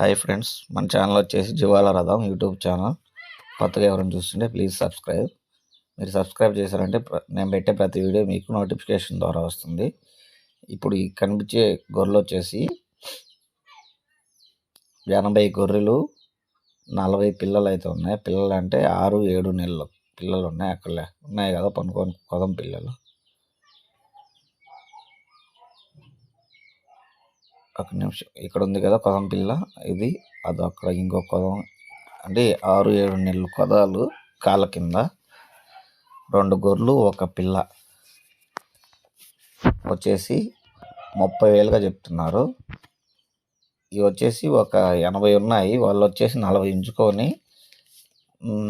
Hi friends మన channel వచ్చేసి జీవాల రథం యూట్యూబ్ ఛానల్. కొత్తగా ఎవరైనా చూస్తుంటే ప్లీజ్ సబ్స్క్రైబ్. మీరు సబ్స్క్రైబ్ చేశారంటే నేను పెట్టే ప్రతి వీడియో మీకు నోటిఫికేషన్ ద్వారా వస్తుంది. ఇప్పుడు ఈ కనిపించే గొర్రెలు వచ్చేసి ఎనభై గొర్రెలు నలభై పిల్లలు అయితే ఉన్నాయి. పిల్లలు అంటే ఆరు ఏడు నెలలు పిల్లలు ఉన్నాయి అక్కడ ఉన్నాయి కదా పనుకొని కొదం పిల్లలు. ఒక నిమిషం. ఇక్కడ ఉంది కదా కొదం పిల్ల. ఇది అది అక్కడ ఇంకో కొదం. అంటే ఆరు ఏడు నెలలు కొదాలు కాళ్ళ కింద. రెండు గొర్రెలు ఒక పిల్ల. వచ్చేసి ముప్పై వేలుగా చెప్తున్నారు. ఇవి వచ్చేసి ఒక ఎనభై ఉన్నాయి. వాళ్ళు వచ్చేసి నలభై ఉంచుకొని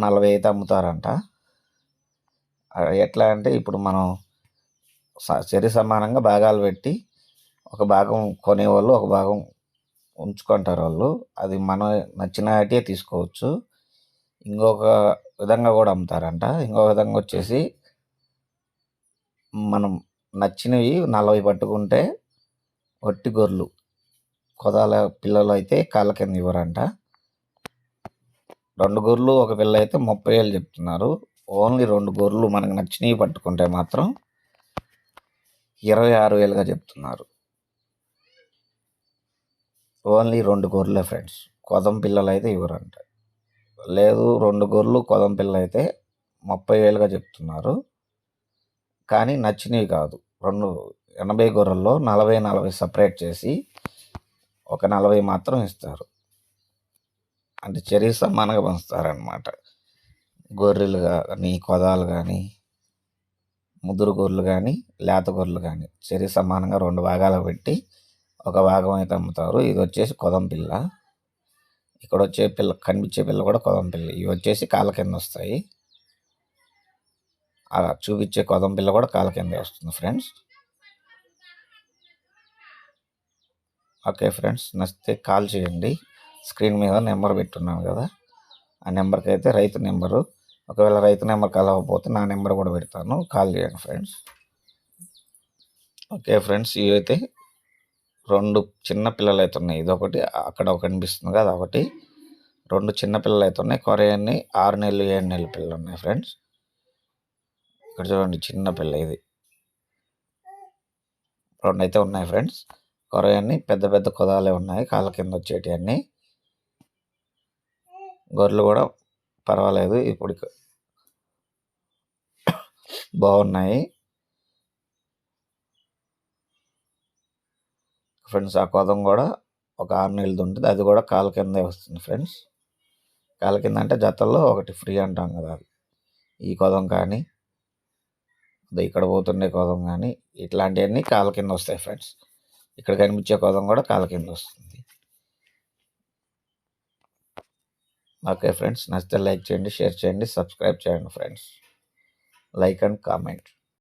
నలభై అయితే అమ్ముతారంట. ఎట్లా అంటే ఇప్పుడు మనం సరి సమానంగా భాగాలు పెట్టి ఒక భాగం కొనేవాళ్ళు ఒక భాగం ఉంచుకుంటారు వాళ్ళు. అది మనం నచ్చిన వాటే తీసుకోవచ్చు. ఇంకొక విధంగా కూడా అమ్ముతారంట. ఇంకొక విధంగా వచ్చేసి మనం నచ్చినవి నలభై పట్టుకుంటే వట్టి గొర్రెలు. కొదాల పిల్లలు అయితే కాళ్ళ కింద ఇవ్వరంట. రెండు గొర్రెలు ఒక పిల్ల అయితే ముప్పై వేలు చెప్తున్నారు. ఓన్లీ రెండు గొర్రెలు మనకు నచ్చినవి పట్టుకుంటే మాత్రం ఇరవై ఆరు వేలుగా చెప్తున్నారు. ఓన్లీ రెండు గొర్రెలే ఫ్రెండ్స్. కొదం పిల్లలు అయితే ఇవ్వరంట. లేదు రెండు గొర్రెలు కొదం పిల్లలు అయితే ముప్పై వేలుగా చెప్తున్నారు. కానీ నచ్చినవి కాదు. రెండు ఎనభై గొర్రెల్లో నలభై నలభై సపరేట్ చేసి ఒక నలభై మాత్రం ఇస్తారు. అంటే చెరీ సమానంగా పంచుతారనమాట గొర్రెలు కానీ కొదాలు కానీ ముదురు గొర్రెలు కానీ లేత గొర్రెలు కానీ చెరీ సమానంగా రెండు భాగాలు పెట్టి ఒక భాగం అయితే అమ్ముతారు. ఇది వచ్చేసి కొదం పిల్ల. ఇక్కడ వచ్చే పిల్ల కనిపించే పిల్ల కూడా కొదం పిల్ల. ఇవి వచ్చేసి కాళ్ళ కింద వస్తాయి. అలా చూపించే కొదం పిల్ల కూడా కాళ్ళ కింద వస్తుంది ఫ్రెండ్స్. ఓకే ఫ్రెండ్స్ నచ్చితే కాల్ చేయండి. స్క్రీన్ మీద నెంబర్ పెట్టున్నాను కదా. ఆ నెంబర్కి అయితే రైతు నెంబరు. ఒకవేళ రైతు నెంబర్ కలవకపోతే నా నెంబర్ కూడా పెడతాను. కాల్ చేయండి ఫ్రెండ్స్. ఓకే ఫ్రెండ్స్ ఇవి అయితే రెండు చిన్న పిల్లలు అయితే ఉన్నాయి ఇది ఒకటి అక్కడ ఒక కనిపిస్తుంది కదా ఒకటి రెండు చిన్న పిల్లలు అయితే ఉన్నాయి కొరయన్ని ఆరు నెలలు ఏడు నెలల పిల్లలు ఉన్నాయి ఫ్రెండ్స్. ఇక్కడ చూడండి చిన్న పిల్ల ఇది. రెండు అయితే ఉన్నాయి ఫ్రెండ్స్. కొరయన్ని పెద్ద పెద్ద కుదాలే ఉన్నాయి. కాళ్ళ కింద వచ్చేటి అన్నీ గొర్రెలు కూడా పర్వాలేదు. ఇప్పుడు బాగున్నాయి. ఫ్రెండ్స్ ఆ కొదం కూడా ఒక ఆరు నెలలు ఉంటుంది. అది కూడా కాల కిందే వస్తుంది ఫ్రెండ్స్. కాల కింద అంటే జతల్లో ఒకటి ఫ్రీ అంటాం కదా అది. ఈ కొదం కానీ ఇక్కడ పోతుండే కొదం కానీ ఇట్లాంటివన్నీ కాల కింద వస్తాయి ఫ్రెండ్స్. ఇక్కడ కనిపించే కొదం కూడా కాల కింద వస్తుంది. ఓకే ఫ్రెండ్స్ నచ్చితే లైక్ చేయండి షేర్ చేయండి సబ్స్క్రైబ్ చేయండి ఫ్రెండ్స్. Like and comment.